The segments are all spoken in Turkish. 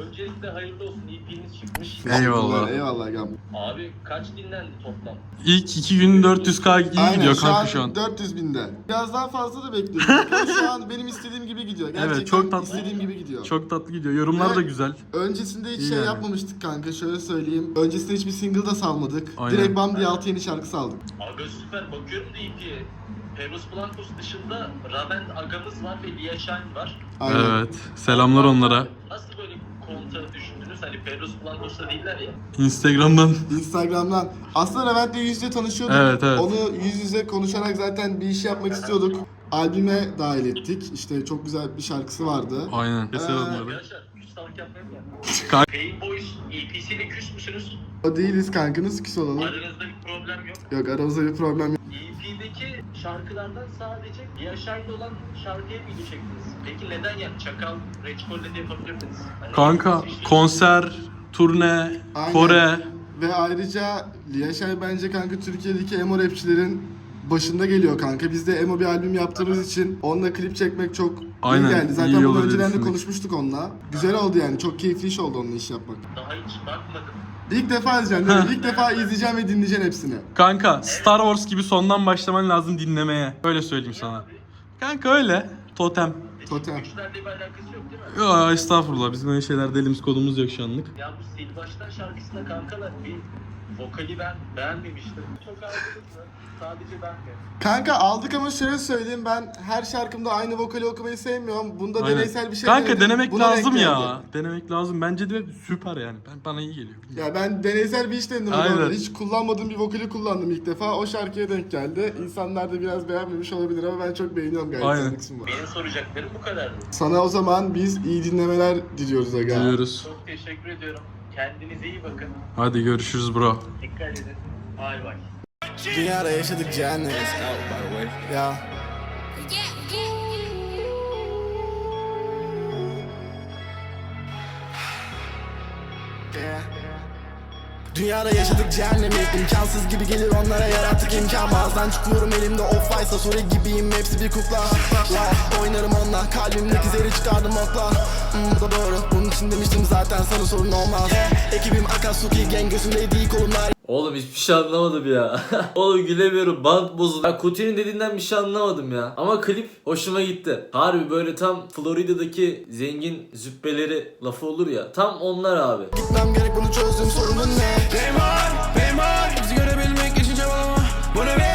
Öncelikle hayırlı olsun EP'niz çıkmış. Eyvallah. Eyvallah Gam. Abi kaç dinlendi toplam? İlk iki gün 400k iyi gidiyor şu kanka an, şu an. 400 binde. Biraz daha fazla da bekliyorum. Şu an benim istediğim gibi gidiyor. Gerçekten Evet, çok tatlı. istediğim gibi gidiyor. Çok tatlı gidiyor. Yorumlar da Evet. güzel. Öncesinde hiç İyi şey yani. yapmamıştık kanka şöyle söyleyeyim. Öncesinde hiçbir single da salmadık. Aynen. Direkt bam diye 6 yeni şarkı saldık. Aga süper bakıyorum da EP'ye. Perus Blancos dışında Raven Agamız var ve Lia Shine var. Aynen. Evet. Selamlar onlara. Nasıl konta düşündünüz? Hani Perus Blancos'ta değiller ya. Instagram'dan. Instagram'dan. Aslında Levent'le yüz yüze tanışıyorduk. Evet, evet. Onu yüz yüze konuşarak zaten bir iş yapmak istiyorduk. Albüme dahil ettik. İşte çok güzel bir şarkısı vardı. Aynen. Ee, onları. Arkadaşlar küstalık yapmayın ya. Kanka. Pain Boys EP'siyle küs müsünüz? O değiliz kanka nasıl küs olalım? Aranızda bir problem yok. Yok aramızda bir problem yok. Şarkılardan sadece Shine'de olan şarkıya video çektiniz. Peki neden yani? Çakal, Reçkol'le de yapabilirdiniz. Hani Kanka şey- konser, turne, Aynen. Kore. Ve ayrıca Liaşay bence kanka Türkiye'deki emo rapçilerin başında geliyor kanka. Biz de emo bir albüm yaptığımız için onunla klip çekmek çok Aynen, iyi geldi. Zaten iyi bunu önceden de konuşmuştuk onunla. Güzel oldu yani. Çok keyifli iş oldu onunla iş yapmak. Daha hiç bakmadım. İlk defa izleyeceğim değil mi? İlk defa izleyeceğim ve dinleyeceğim hepsini. Kanka Star Wars gibi sondan başlaman lazım dinlemeye. Öyle söyleyeyim sana. Kanka öyle. Totem. Totem. Güçlerle bir alakası yok değil mi? Ya estağfurullah bizim öyle şeyler elimiz kolumuz yok şu anlık. Ya bu Sil Baştan şarkısında kankalar bir vokali ben beğenmemiştim. Çok mı? Sadece ben mi? Kanka aldık ama şöyle söyleyeyim ben her şarkımda aynı vokali okumayı sevmiyorum. Bunda Aynen. deneysel bir şey Kanka denedim. denemek Buna denk lazım geldi. ya. Denemek lazım. Bence de süper yani. Ben bana iyi geliyor. Ya ben deneysel bir iş denedim. Aynen. Hiç kullanmadığım bir vokali kullandım ilk defa. O şarkıya denk geldi. İnsanlar da biraz beğenmemiş olabilir ama ben çok beğeniyorum gayet. Aynen. Benim soracaklarım bu kadardı. Sana o zaman biz iyi dinlemeler diliyoruz aga. Diliyoruz. Çok teşekkür ediyorum. Kendinize iyi bakın. Hadi görüşürüz bro. Dikkat edin. Bay bay. Dünyada yaşadık cehennem. Ya. Dünyada yaşadık cehennemi. İmkansız gibi gelir onlara yarattık imkan. Bazen çıkıyorum elimde off white Sasori gibiyim. Hepsi bir kukla. La oynarım onunla. Kalbimdeki zehri çıkardım okla. Hmm, Bu da doğru. Bunun için demiştim zaten sana sorun olmaz. Ekibim Akatsuki gang gözümdeydi ilk kolumlar Oğlum hiçbir şey anlamadım ya. Oğlum gülemiyorum. Band bozuldu. Ben Kuti'nin dediğinden bir şey anlamadım ya. Ama klip hoşuma gitti. Harbi böyle tam Florida'daki zengin züppeleri lafı olur ya. Tam onlar abi. Gitmem gerek bunu çözdüm sorunun ne? Benim var Bizi görebilmek için çabalama Bunu ver, bana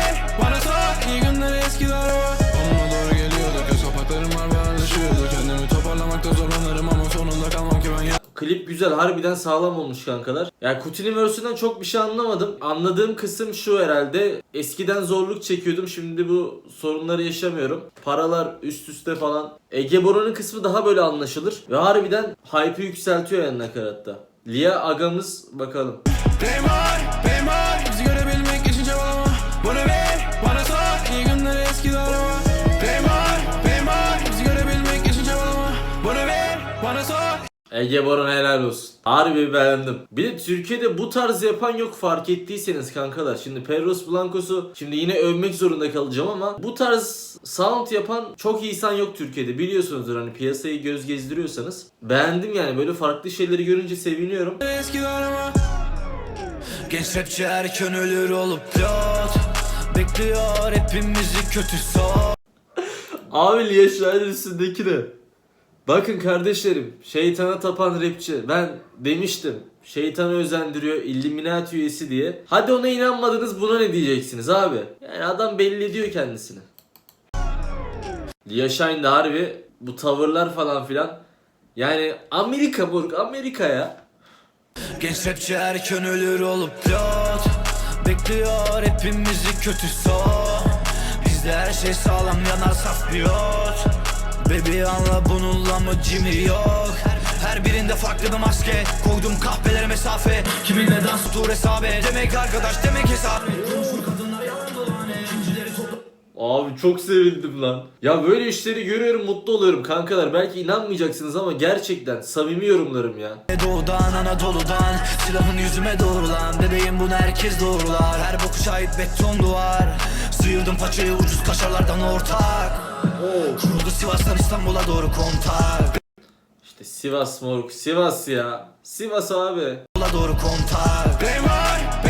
Klip güzel. Harbiden sağlam olmuş kankalar. Yani Kuti'nin versiyonundan çok bir şey anlamadım. Anladığım kısım şu herhalde. Eskiden zorluk çekiyordum. Şimdi bu sorunları yaşamıyorum. Paralar üst üste falan. Ege Boran'ın kısmı daha böyle anlaşılır. Ve harbiden hype'ı yükseltiyor yani nakaratta. Lia agamız bakalım. Benim var, Ege Boran helal olsun. Harbi beğendim. Bir de Türkiye'de bu tarz yapan yok fark ettiyseniz kankalar. Şimdi Perros Blancos'u şimdi yine övmek zorunda kalacağım ama bu tarz sound yapan çok iyi insan yok Türkiye'de. Biliyorsunuzdur hani piyasayı göz gezdiriyorsanız. Beğendim yani böyle farklı şeyleri görünce seviniyorum. Genç rapçi erken ölür olup pilot Bekliyor hepimizi kötü son Abi Schreider üstündeki de. Bakın kardeşlerim şeytana tapan rapçi. Ben demiştim. Şeytanı özendiriyor Illuminati üyesi diye. Hadi ona inanmadınız buna ne diyeceksiniz abi? Yani adam belli ediyor kendisini. Shine de harbi bu tavırlar falan filan. Yani Amerika Burg Amerika ya. Genç rapçi erken ölür olup pilot Bekliyor hepimizi kötü son Bizde her şey sağlam yanar saf pilot Baby anla bununla mı cimri yok. Her birinde farklı bir maske. Koydum kahvelere mesafe. Kiminle dans tur hesabı. Demek arkadaş demek hesap Abi çok sevindim lan. Ya böyle işleri görüyorum mutlu oluyorum kankalar. Belki inanmayacaksınız ama gerçekten samimi yorumlarım ya. Doğudan Anadolu'dan Silahın yüzüme doğrulan Bebeğim bunu herkes doğrular Her boku şahit beton duvar Sıyırdım paçayı ucuz kaşarlardan ortak Kuruldu Sivas'tan İstanbul'a doğru kontak İşte Sivas moruk. Sivas ya. Sivas abi. Doğru kontak Beymar,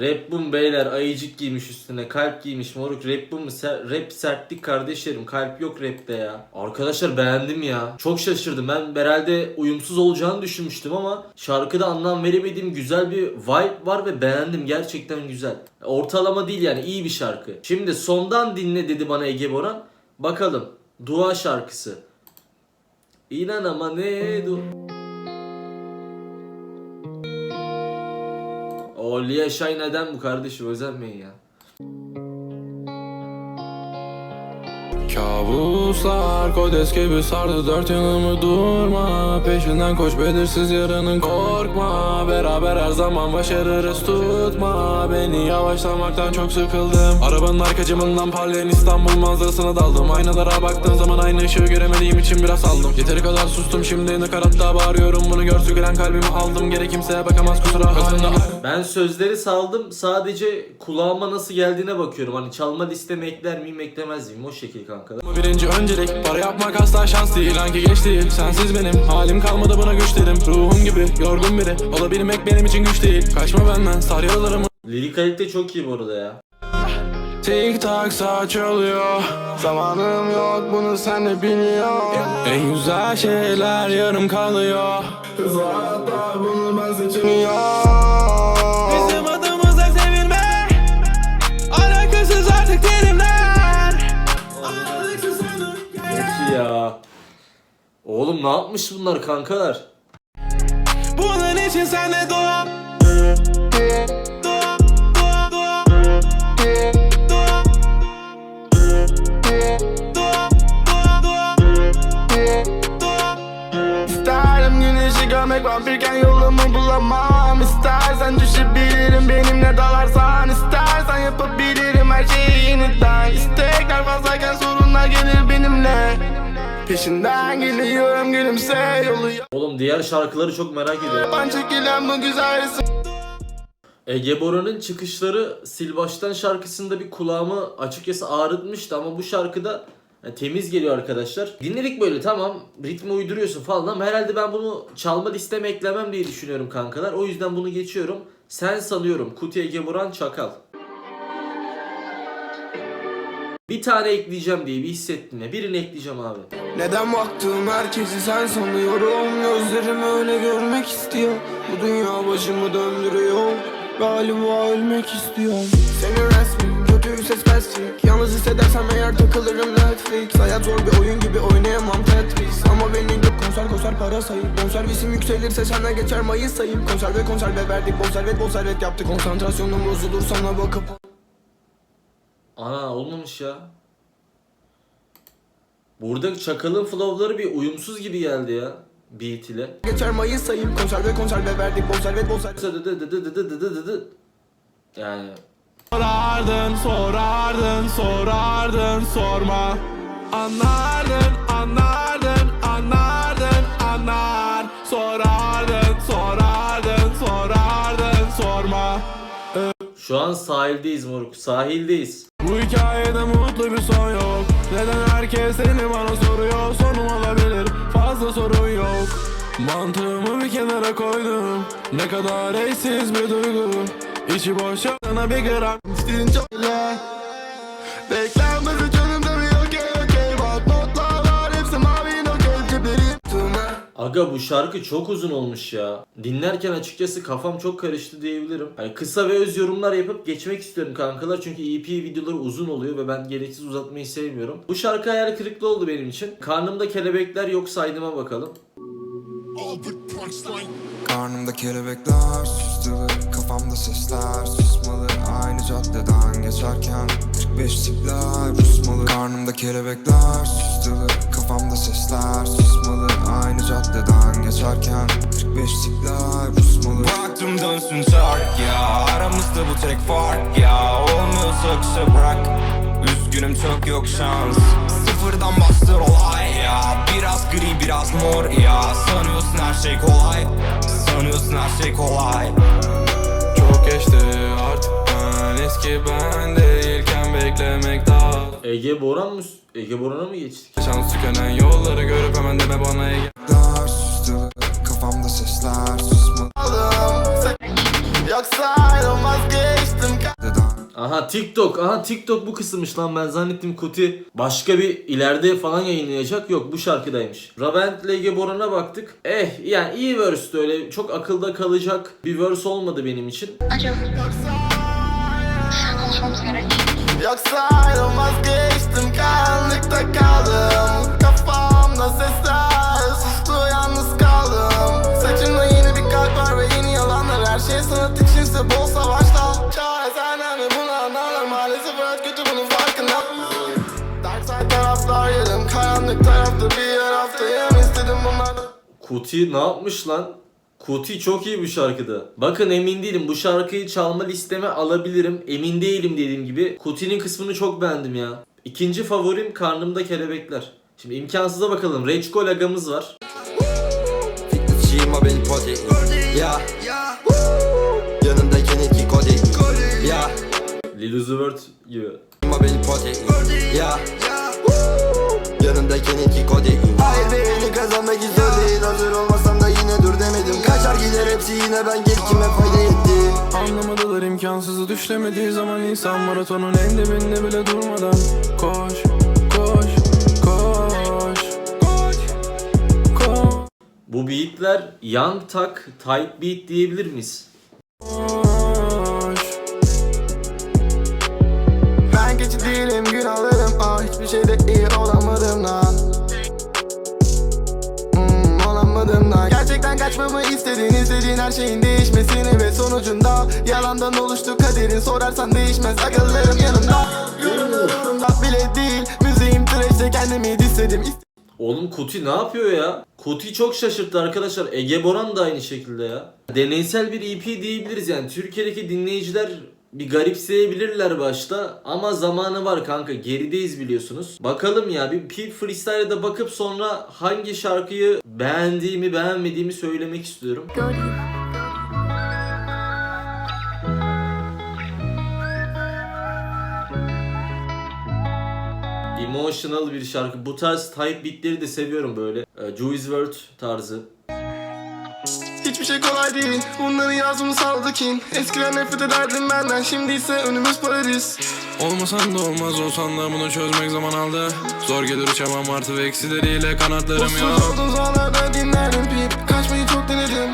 Rap Boom beyler? Ayıcık giymiş üstüne kalp giymiş moruk. Rap Boom ser- rap sertlik kardeşlerim. Kalp yok rapte ya. Arkadaşlar beğendim ya. Çok şaşırdım. Ben herhalde uyumsuz olacağını düşünmüştüm ama şarkıda anlam veremediğim güzel bir vibe var ve beğendim. Gerçekten güzel. Ortalama değil yani iyi bir şarkı. Şimdi sondan dinle dedi bana Ege Boran. Bakalım. Dua şarkısı. İnan ama ne du O Lia neden bu kardeşim özenmeyin ya. Kabuslar kodes gibi sardı dört yanımı durma. Peşinden koş belirsiz yarının korkma. Beraber her zaman başarırız tutma. Beni yavaşlamaktan çok sıkıldım. Arabanın arka camından parlayan İstanbul manzarasına daldım. Aynalara baktığım zaman aynı ışığı göremediğim için biraz aldım Yeteri kadar sustum şimdi nakaratta bağırıyorum. Bunu görsü gülen kalbimi aldım. Geri kimseye bakamaz kusura bakma. Ben sözleri saldım. Sadece kulağıma nasıl geldiğine bakıyorum. Hani çalma listeme ekler miyim eklemez miyim? O şekil kankalar. Bu birinci öncelik. Para yapmak asla şans değil. Hangi geç değil? Sensiz benim. Halim kalmadı buna güç dedim Ruhum gibi yorgun biri. Olabilmek benim için güç değil. Kaçma benden Sar yaralarımı Lirik kalite çok iyi bu arada ya. Tik tak saç oluyor Zamanım yok bunu sen de biliyorsun. En güzel şeyler yarım kalıyor. Hayatta bunu ben seçemiyorum Oğlum ne yapmış bunlar kankalar? Bunun için sen de Dua İsterim güneşi görmek vampirken yolumu bulamam. İstersen düşebilirim benimle Peşinden geliyorum gülümse yolu Oğlum diğer şarkıları çok merak ediyorum. yapan çekilen bu güzel resim Ege Bora'nın çıkışları Sil Baştan şarkısında bir kulağımı açıkçası ağrıtmıştı ama bu şarkıda yani temiz geliyor arkadaşlar. Dinledik böyle tamam ritmi uyduruyorsun falan ama herhalde ben bunu çalma listeme eklemem diye düşünüyorum kankalar. O yüzden bunu geçiyorum. Sen sanıyorum Kuti Ege Boran Çakal. Bir tane ekleyeceğim diye bir hissettin ya. Birini ekleyeceğim abi. Neden baktığım herkesi sen sanıyorum? Gözlerim öyle görmek istiyor. Bu dünya başımı döndürüyor. Galiba ölmek istiyorum Senin resmin kötü ses pestik Yalnız hissedersem eğer takılırım Netflix. Hayat zor bir oyun gibi oynayamam Tetris. Ama benim yok konser konser para sayıp Bonservisim yükselirse senden geçer mayıs sayıp Konserve konserve verdik bol servet bol servet yaptık. Konsantrasyonum bozulur sana bakıp Ana olmamış ya. Burada Çakal'ın flow'ları bir uyumsuz gibi geldi ya. Beat ile. Geçer mayıs sayıp Konserve konserve verdik bol servet Yani Sorardın, sorardın, sorardın, sorma Anlardın, anlardın, anlardın, anlar Sorardın, sorardın, sorardın, sorma şu an sahildeyiz moruk. Sahildeyiz. Bu hikayede mutlu bir son yok. Neden herkes seni bana soruyor? Sonum olabilir fazla sorun yok. Mantığımı bir kenara koydum. Ne kadar eşsiz bir duygu. İçi boş yana bir gram. İstediğin çok Aga bu şarkı çok uzun olmuş ya. Dinlerken açıkçası kafam çok karıştı diyebilirim. Hani kısa ve öz yorumlar yapıp geçmek istiyorum kankalar. Çünkü EP videoları uzun oluyor ve ben gereksiz uzatmayı sevmiyorum. Bu şarkı hayal kırıklığı oldu benim için. Karnımda kelebekler yok saydıma bakalım. Karnımda kelebekler süslü Kafamda sesler Aynı caddeden geçerken 45 tipler rusmalı Karnımda kelebekler süslü Kafamda sesler susmalı. Aynı caddeden geçerken 45 tipler rusmalı Baktım dönsün çark ya. Aramızda bu tek fark ya. Olmuyorsa kısa bırak. Üzgünüm çok yok şans. Sıfırdan bastır olay ya. Biraz gri biraz mor ya. Sanıyorsun her şey kolay. Sanıyorsun her şey kolay eski ben değilken beklemek daha Ege Boran mı? Ege Boran'a mı geçtik? Şans tükenen yolları görüp hemen deme bana Ege Bekler sustular kafamda sesler susmalı Yoksa ayrılmaz geçtim Neden Aha TikTok. Aha TikTok bu kısımmış lan. Ben zannettim Kuti başka bir ileride falan yayınlayacak. Yok bu şarkıdaymış. Ravent ile Ege Boran'a baktık. Eh yani iyi verse'tü öyle. Çok akılda kalacak bir verse olmadı benim için. Acaba konuşmamız gerek. Yoksa ayrılmaz geçtim Karanlıkta kaldım. Kafamda sesler Sustu yalnız kaldım. Saçımda yeni bir kalp var ve yeni yalanlar. Her şey sanat içinse bol savaşlar Çare senden ve bunu anlarlar Maalesef hayat kötü bunun farkında. Dark side taraflar yedim Karanlık tarafta bir yer haftayım istedim bunlardan Kuti ne yapmış lan? Kuti çok iyi bir şarkıda. Bakın emin değilim bu şarkıyı çalma listeme alabilirim. Emin değilim dediğim gibi. Kuti'nin kısmını çok beğendim ya. İkinci favorim Karnımda Kelebekler. Şimdi imkansıza bakalım. Reçkol agamız var. Lil Uzi Vert gibi. haberin poti Ya Yanındayken iki kodi Hayır beni kazanmak istiyor yine ben gel kime fayda etti? Anlamadılar imkansızı düşlemediği zaman insan maratonun en dibinde bile durmadan Koş, koş, koş, koş, koş. Bu beatler Young Tak Type Beat diyebilir miyiz? Koş. Ben geçi değilim günahlarım istediğin istediğin her şeyin değişmesini Ve sonucunda yalandan oluştu kaderin Sorarsan değişmez akıllarım yanımda Yanımda bile değil Müziğim trash'te kendimi disledim Oğlum Kuti ne yapıyor ya? Kuti çok şaşırttı arkadaşlar. Ege Boran da aynı şekilde ya. Deneysel bir EP diyebiliriz yani. Türkiye'deki dinleyiciler bir garipseyebilirler başta ama zamanı var kanka gerideyiz biliyorsunuz. Bakalım ya bir Peep Freestyle'a da bakıp sonra hangi şarkıyı beğendiğimi beğenmediğimi söylemek istiyorum. Emotional bir şarkı. Bu tarz type beatleri de seviyorum böyle. Ee, Juice WRLD tarzı. Hiçbir şey kolay değil Bunları yazımı saldı kin Eskiden nefret ederdim benden Şimdi ise önümüz Paris Olmasan da olmaz olsan da bunu çözmek zaman aldı. Zor gelir uçamam artı ve eksileriyle kanatlarım yok olduğum zamanlarda dinlerdim pip. Kaçmayı çok denedim.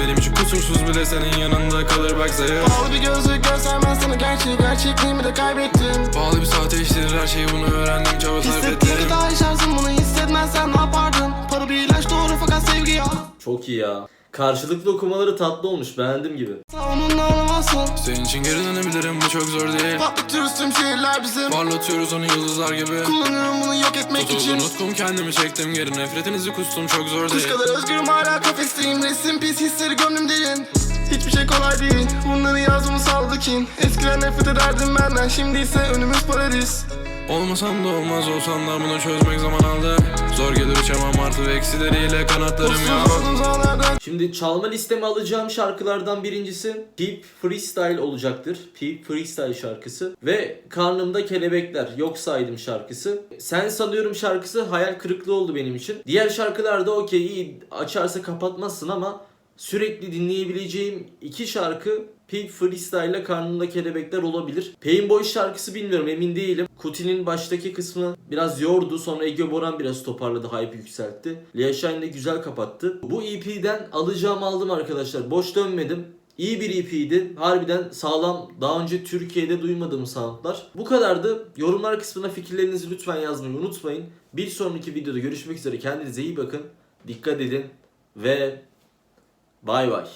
Benim için kusursuz bile senin yanında kalır bak zayıf. Pahalı bir gözlük göstermez sana gerçeği Gerçekliğimi de kaybettim. Pahalı bir saat değiştirir her şeyi bunu öğrendim çaba sarf ettim. Hissettiğini daha yaşarsın bunu hissetmezsen ne yapardın? Para bir ilaç doğru fakat sevgi ya. Çok iyi ya. Karşılıklı okumaları tatlı olmuş. Beğendim gibi. Onunla olamazsın Senin için geri dönebilirim bu çok zor değil. Patlatıyoruz tüm şehirler bizim. Parlatıyoruz onu yıldızlar gibi. Kullanıyorum bunu yok etmek Tutuldu için. nutkum kendimi çektim geri. Nefretinizi kustum çok zor Kuş değil kadar özgürüm hala kafesteyim. Resim pis hisleri gönlüm derin Hiçbir şey kolay değil. Bunları yazımı saldı kin Eskiden nefret ederdim benden Şimdi ise önümüz Paris Olmasam da olmaz olsan da bunu çözmek zaman aldı Zor gelir uçamam artı ve eksileriyle kanatlarım zamanlarda Şimdi çalma listeme alacağım şarkılardan birincisi Peep Freestyle olacaktır. Peep Freestyle şarkısı. Ve Karnımda Kelebekler Yok Saydım şarkısı. Sen Sanıyorum şarkısı hayal kırıklığı oldu benim için. Diğer şarkılar da okey iyi açarsa kapatmazsın ama sürekli dinleyebileceğim iki şarkı Peep Freestyle ile Karnımda Kelebekler olabilir. Pain Boy şarkısı bilmiyorum emin değilim. Kuti'nin baştaki kısmı biraz yordu. Sonra Ege Boran biraz toparladı, hype yükseltti. Lia Shine güzel kapattı. Bu EP'den alacağım aldım arkadaşlar. Boş dönmedim. İyi bir EP'ydi. Harbiden sağlam. Daha önce Türkiye'de duymadığım soundlar. Bu kadardı. Yorumlar kısmına fikirlerinizi lütfen yazmayı unutmayın. Bir sonraki videoda görüşmek üzere. Kendinize iyi bakın. Dikkat edin. Ve bay bay.